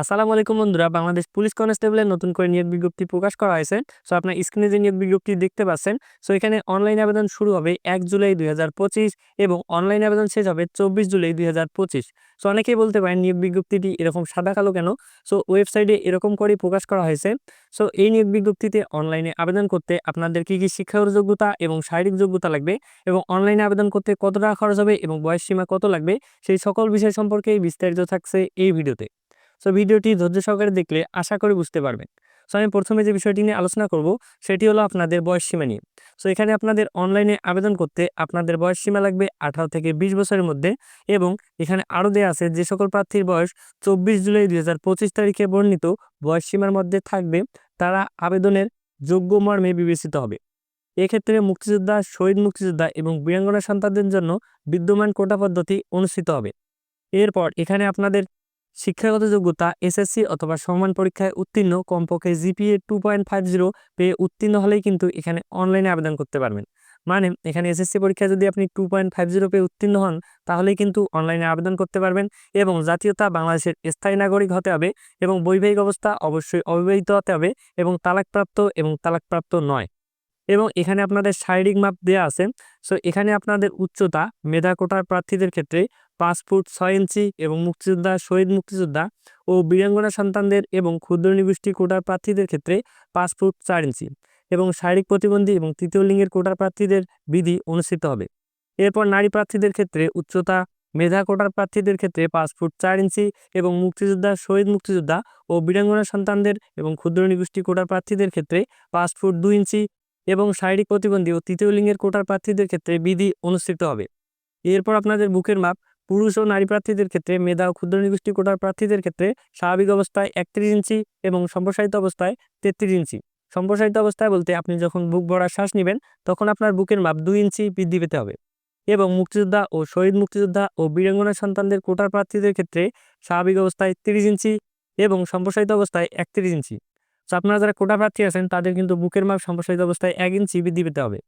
আসসালামু আলাইকুম বন্ধুরা, বাংলাদেশ পুলিশ কনস্টেবলের নতুন করে নিয়োগ বিজ্ঞপ্তি প্রকাশ করা হয়েছে। সো আপনার স্ক্রিনে যে নিয়োগ বিজ্ঞপ্তি দেখতে পাচ্ছেন সো এখানে অনলাইন আবেদন শুরু হবে এক জুলাই দুই হাজার পঁচিশ এবং অনলাইন আবেদন শেষ হবে চব্বিশ জুলাই দুই হাজার পঁচিশ। সো অনেকেই বলতে পারেন নিয়োগ বিজ্ঞপ্তিটি এরকম সাদা কালো কেন? সো ওয়েবসাইটে এরকম করেই প্রকাশ করা হয়েছে। সো এই নিয়োগ বিজ্ঞপ্তিতে অনলাইনে আবেদন করতে আপনাদের কী কী শিক্ষাগত যোগ্যতা এবং শারীরিক যোগ্যতা লাগবে এবং অনলাইনে আবেদন করতে কত টাকা খরচ হবে এবং বয়স সীমা কত লাগবে, সেই সকল বিষয় সম্পর্কেই বিস্তারিত থাকছে এই ভিডিওতে। সো ভিডিওটি ধৈর্য সহকারে দেখলে আশা করি বুঝতে পারবেন। সো আমি প্রথমে যে বিষয়টি নিয়ে আলোচনা করব, সেটি হলো আপনাদের বয়স সীমা নিয়ে। সো এখানে আপনাদের অনলাইনে আবেদন করতে আপনাদের বয়স সীমা লাগবে আঠারো থেকে বিশ বছরের মধ্যে এবং এখানে আরও দেওয়া আছে যে সকল প্রার্থীর বয়স চব্বিশ জুলাই দু হাজার পঁচিশ তারিখে বর্ণিত, বয়স সীমার মধ্যে থাকবে তারা আবেদনের যোগ্য মর্মে বিবেচিত হবে। এক্ষেত্রে মুক্তিযোদ্ধা, শহীদ মুক্তিযোদ্ধা এবং বীরাঙ্গনা সন্তানদের জন্য বিদ্যমান কোটা পদ্ধতি অনুষ্ঠিত হবে। এরপর এখানে আপনাদের শিক্ষাগত যোগ্যতা এসএসসি অথবা সমান পরীক্ষায় উত্তীর্ণ, কমপক্ষে GPA two point five zero পেয়ে উত্তীর্ণ হলেই কিন্তু এখানে অনলাইনে আবেদন করতে পারবেন। মানে এখানে এসএসসি পরীক্ষায় যদি আপনি টু পয়েন্ট ফাইভ জিরো পেয়ে উত্তীর্ণ হন, তাহলেই কিন্তু অনলাইনে আবেদন করতে পারবেন এবং জাতীয়তা বাংলাদেশের স্থায়ী নাগরিক হতে হবে এবং বৈবাহিক অবস্থা অবশ্যই অবিবাহিত হতে হবে এবং তালাকপ্রাপ্ত এবং তালাকপ্রাপ্ত নয়। এবং এখানে আপনাদের শারীরিক মাপ দেওয়া আছে। সো এখানে আপনাদের উচ্চতা, মেধা কোটার প্রার্থীদের ক্ষেত্রে পাঁচ ফুট ছয় ইঞ্চি এবং মুক্তিযোদ্ধা শহীদ মুক্তিযোদ্ধা ও বীরাঙ্গনা সন্তানদের এবং ক্ষুদ্র নিগোষ্ঠী কোটার প্রার্থীদের ক্ষেত্রে পাঁচ ফুট চার ইঞ্চি এবং শারীরিক প্রতিবন্ধী এবং তৃতীয় লিঙ্গের কোটার প্রার্থীদের বিধি অনুষ্ঠিত হবে। এরপর নারী প্রার্থীদের ক্ষেত্রে উচ্চতা, মেধা কোটার প্রার্থীদের ক্ষেত্রে পাঁচ ফুট চার ইঞ্চি এবং মুক্তিযোদ্ধা, শহীদ মুক্তিযোদ্ধা ও বীরাঙ্গনা সন্তানদের এবং ক্ষুদ্র নিগোষ্ঠী কোটার প্রার্থীদের ক্ষেত্রে পাঁচ ফুট দুই ইঞ্চি এবং শারীরিক প্রতিবন্ধী ও তৃতীয় লিঙ্গের কোটার প্রার্থীদের ক্ষেত্রে বিধি অনুষ্ঠিত হবে। এরপর আপনাদের বুকের মাপ পুরুষ ও নারী প্রার্থীদের ক্ষেত্রে, মেধা ও ক্ষুদ্র নিগোষ্ঠী কোটার প্রার্থীদের ক্ষেত্রে স্বাভাবিক অবস্থায় একত্রিশ ইঞ্চি এবং সম্প্রসারিত অবস্থায় তেত্রিশ ইঞ্চি। সম্প্রসারিত অবস্থায় বলতে আপনি যখন বুক ভরা শ্বাস নেবেন, তখন আপনার বুকের মাপ দুই ইঞ্চি বৃদ্ধি পেতে হবে এবং মুক্তিযোদ্ধা ও শহীদ মুক্তিযোদ্ধা ও বীরাঙ্গনা সন্তানদের কোটার প্রার্থীদের ক্ষেত্রে স্বাভাবিক অবস্থায় তিরিশ ইঞ্চি এবং সম্প্রসারিত অবস্থায় একত্রিশ ইঞ্চি। তো আপনারা যারা কোটা প্রার্থী আছেন, তাদের কিন্তু বুকের মাপ সম্প্রসারিত অবস্থায় এক ইঞ্চি বৃদ্ধি পেতে হবে।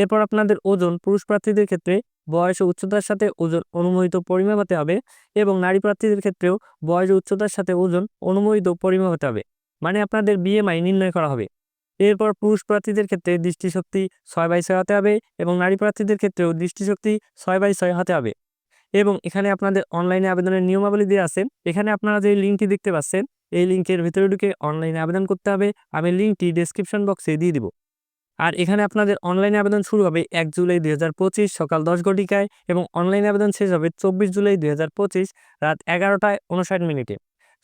এরপর আপনাদের ওজন, পুরুষ প্রার্থীদের ক্ষেত্রে বয়স ও উচ্চতার সাথে ওজন অনুমোদিত পরিমাপ হতে হবে এবং নারী প্রার্থীদের ক্ষেত্রেও বয়স ও উচ্চতার সাথে ওজন অনুমোদিত পরিমাপ হতে হবে। মানে আপনাদের বিএমআই নির্ণয় করা হবে। এরপর পুরুষ প্রার্থীদের ক্ষেত্রে দৃষ্টিশক্তি ছয় বাই ছয় হতে হবে এবং নারী প্রার্থীদের ক্ষেত্রেও দৃষ্টিশক্তি ছয় বাই ছয় হতে হবে। এবং এখানে আপনাদের অনলাইনে আবেদনের নিয়মাবলী দেওয়া আছে। এখানে আপনারা যে লিঙ্কটি দেখতে পাচ্ছেন, এই লিঙ্কের ভিতরে ঢুকে অনলাইনে আবেদন করতে হবে। আমি লিঙ্কটি ডেসক্রিপশন বক্সে দিয়ে দিব। আর এখানে আপনাদের অনলাইনে আবেদন শুরু হবে এক জুলাই দুই হাজার পঁচিশ সকাল দশ ঘটিকায় এবং অনলাইন আবেদন শেষ হবে চব্বিশ জুলাই দুই হাজার পঁচিশ রাত এগারোটায় উনষাট মিনিটে।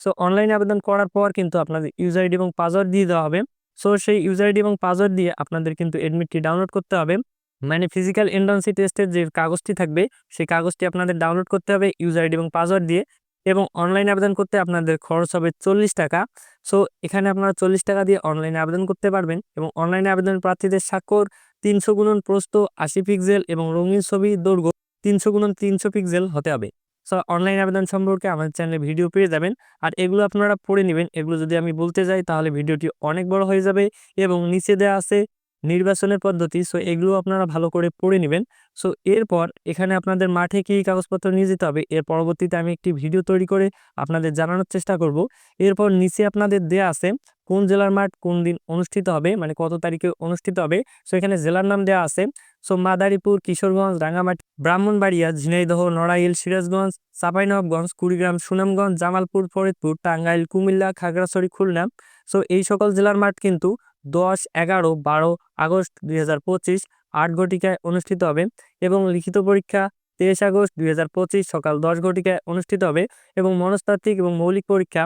সো অনলাইন আবেদন করার পর কিন্তু আপনাদের ইউজার আইডি এবং পাসওয়ার্ড দিয়ে দেওয়া হবে। সো সেই ইউজার আইডি এবং পাসওয়ার্ড দিয়ে আপনাদের কিন্তু এডমিটটি ডাউনলোড করতে হবে। মানে ফিজিক্যাল এন্ড্রান্সি টেস্টের যে কাগজটি থাকবে, সেই কাগজটি আপনাদের ডাউনলোড করতে হবে ইউজার আইডি এবং পাসওয়ার্ড দিয়ে। এবং অনলাইন আবেদন করতে আপনাদের খরচ হবে চল্লিশ টাকা। সো এখানে আপনারা চল্লিশ টাকা দিয়ে অনলাইনে আবেদন করতে পারবেন এবং অনলাইনে আবেদন প্রার্থীদের স্বাক্ষর, তিনশো গুণন প্রস্ত আশি পিক্সেল এবং রঙিন ছবি, দৈর্ঘ্য তিনশো গুণন তিনশো পিক্সেল হতে হবে। সো অনলাইন আবেদন সম্পর্কে আমাদের চ্যানেলে ভিডিও পেয়ে যাবেন। আর এগুলো আপনারা পড়ে নেবেন। এগুলো যদি আমি বলতে যাই, তাহলে ভিডিওটি অনেক বড় হয়ে যাবে এবং নিচে দেওয়া আছে নির্বাচনের পদ্ধতি সো এগুলো আপনারা ভালো করে পড়ে নেবেন। সো এরপর এখানে আপনাদের মাঠে কি কাগজপত্র নিয়ে যেতে হবে, এর পরবর্তীতে আমি একটি ভিডিও তৈরি করে আপনাদের জানানোর চেষ্টা করব। এরপর নিচে আপনাদের দেয়া আছে কোন জেলার মাঠ কোন দিন অনুষ্ঠিত হবে মানে কত তারিখে অনুষ্ঠিত হবে। সো এখানে জেলার নাম দেওয়া আছে সো মাদারীপুর, কিশোরগঞ্জ, রাঙ্গামাটি, ব্রাহ্মণবাড়িয়া, ঝিনাইদহ, নড়াইল, সিরাজগঞ্জ চাঁপাইনবাবগঞ্জ কুড়িগ্রাম, সুনামগঞ্জ, জামালপুর, ফরিদপুর, টাঙ্গাইল, কুমিল্লা, খাগড়াছড়ি, খুলনা। সো এই সকল জেলার মাঠ কিন্তু দশ এগারো বারো আগস্ট দুই হাজার পঁচিশ আট ঘটিকায় অনুষ্ঠিত হবে এবং লিখিত পরীক্ষা তেইশ আগস্ট দুই হাজার পঁচিশ সকাল দশ ঘটিকায় অনুষ্ঠিত হবে এবং মনস্তাত্ত্বিক এবং মৌলিক পরীক্ষা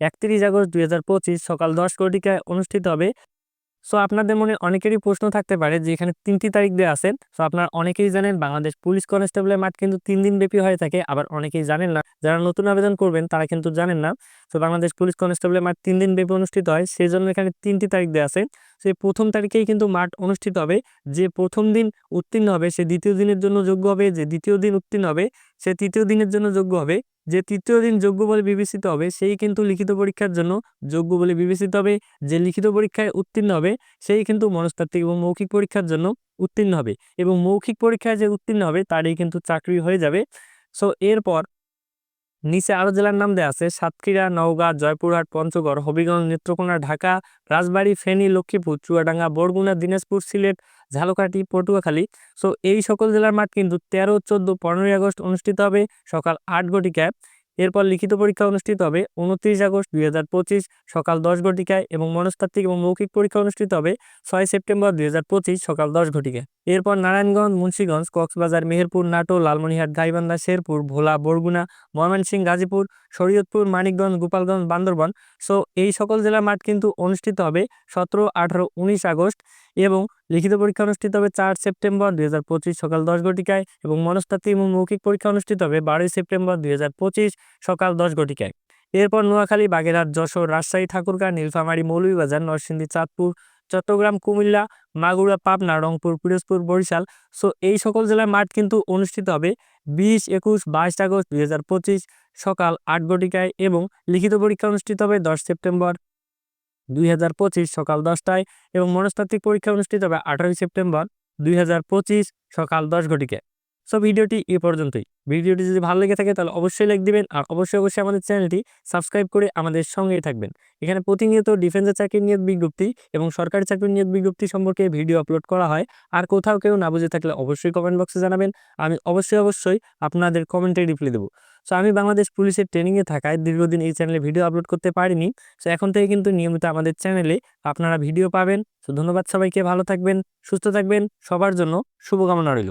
একত্রিশ আগস্ট দুই হাজার পঁচিশ সকাল দশ ঘটিকায় অনুষ্ঠিত হবে সো আপনাদের মনে অনেকেরই প্রশ্ন থাকতে পারে যে, এখানে তিনটি তারিখ দিয়ে আছে। সো আপনারা অনেকেই জানেন বাংলাদেশ পুলিশ কনস্টেবলের মাঠ কিন্তু তিন দিন ব্যাপী হয়ে থাকে। আবার অনেকেই জানেন না। যারা নতুন আবেদন করবেন, তারা কিন্তু জানেন না। তো বাংলাদেশ পুলিশ কনস্টেবলের মাঠ তিন দিন ব্যাপী অনুষ্ঠিত হয়। সেই জন্য এখানে তিনটি তারিখ দেওয়া আছে। সেই প্রথম তারিখেই কিন্তু মাঠ অনুষ্ঠিত হবে। যে প্রথম দিন উত্তীর্ণ হবে, সে দ্বিতীয় দিনের জন্য যোগ্য হবে। যে দ্বিতীয় দিন উত্তীর্ণ হবে, সে তৃতীয় দিনের জন্য যোগ্য হবে। যে তৃতীয় দিন যোগ্য বলে বিবেচিত হবে, সেই কিন্তু লিখিত পরীক্ষার জন্য যোগ্য বলে বিবেচিত হবে। যে লিখিত পরীক্ষায় উত্তীর্ণ হবে, সেই কিন্তু মনস্তাত্ত্বিক এবং মৌখিক পরীক্ষার জন্য উত্তীর্ণ হবে। এবং মৌখিক পরীক্ষায় যে উত্তীর্ণ হবে, তারই কিন্তু চাকরি হয়ে যাবে। সো এরপর নিচে আরও জেলার নাম দেওয়া আছে, সাতক্ষীরা, নওগাঁ, জয়পুরহাট, পঞ্চগড়, হবিগঞ্জ, নেত্রকোনা, ঢাকা, রাজবাড়ী, ফেনী, লক্ষ্মীপুর, চুয়াডাঙ্গা, বরগুনা, দিনাজপুর, সিলেট, ঝালকাঠি, পটুয়াখালী। সো এই সকল জেলার মাঠ কিন্তু তেরো, চোদ্দ, পনেরোই আগস্ট অনুষ্ঠিত হবে সকাল আট ঘটিকায়। এরপর লিখিত পরীক্ষা অনুষ্ঠিত হবে উনত্রিশ আগস্ট দুই হাজার পঁচিশ সকাল দশ ঘটিকায় এবং মনস্তাত্ত্বিক এবং মৌখিক পরীক্ষা অনুষ্ঠিত হবে ছয় সেপ্টেম্বর দুই সকাল দশ ঘটিকায়। এরপর নারায়ণগঞ্জ, মুন্সিগঞ্জ, কক্সবাজার, মেহেরপুর নাটো লালমনিহাট গাইবান্ধা, শেরপুর, ভোলা, বরগুনা, ময়মনসিংহ, গাজীপুর, শরীয়তপুর, মানিকগঞ্জ, গোপালগঞ্জ, বান্দরবন। সো এই সকল জেলার মাঠ কিন্তু অনুষ্ঠিত হবে সতেরো আঠারো উনিশ আগস্ট এবং লিখিত পরীক্ষা অনুষ্ঠিত হবে চার সেপ্টেম্বর দুই হাজার পঁচিশ সকাল দশ ঘটিকায় এবং মনস্তাত্ত্বিক এবং মৌখিক পরীক্ষা অনুষ্ঠিত হবে বারোই সেপ্টেম্বর দুই হাজার পঁচিশ সকাল দশ ঘটিকায়। এরপর নোয়াখালী, বাগেরহাট, যশোর, রাজশাহী, ঠাকুরগাঁ, নীলফামারী, মৌলভীবাজার, নরসিংদী, চাঁদপুর, চট্টগ্রাম, কুমিল্লা, মাগুরা, পাবনা, রংপুর, পিরোজপুর, বরিশাল। সো এই সকল জেলার মাঠ কিন্তু অনুষ্ঠিত হবে বিশ, একুশ, বাইশ আগস্ট দুই হাজার পঁচিশ সকাল আট ঘটিকায় এবং লিখিত পরীক্ষা অনুষ্ঠিত হবে দশ সেপ্টেম্বর দুই হাজার পঁচিশ সকাল দশটায় এবং মনস্তাত্ত্বিক পরীক্ষা অনুষ্ঠিত হবে আঠারোই সেপ্টেম্বর দুই হাজার পঁচিশ সকাল দশ ঘটিকায় সো ভিডিওটি এ পর্যন্তই। ভিডিওটি যদি ভালো লেগে থাকে, তাহলে অবশ্যই লাইক দিবেন আর অবশ্যই অবশ্যই আমাদের চ্যানেলটি সাবস্ক্রাইব করে আমাদের সঙ্গেই থাকবেন। এখানে প্রতিনিয়ত ডিফেন্সের চাকরির নিয়োগ বিজ্ঞপ্তি এবং সরকারি চাকরির নিয়োগ বিজ্ঞপ্তি সম্পর্কে ভিডিও আপলোড করা হয়। আর কোথাও কেউ না বুঝে থাকলে অবশ্যই কমেন্ট বক্সে জানাবেন। আমি অবশ্যই অবশ্যই আপনাদের কমেন্টে রিপ্লাই দেবো। সো আমি বাংলাদেশ পুলিশের ট্রেনিংয়ে থাকায় দীর্ঘদিন এই চ্যানেলে ভিডিও আপলোড করতে পারিনি। সো এখন থেকে কিন্তু নিয়মিত আমাদের চ্যানেলে আপনারা ভিডিও পাবেন। সো ধন্যবাদ সবাইকে, ভালো থাকবেন, সুস্থ থাকবেন। সবার জন্য শুভকামনা রইল।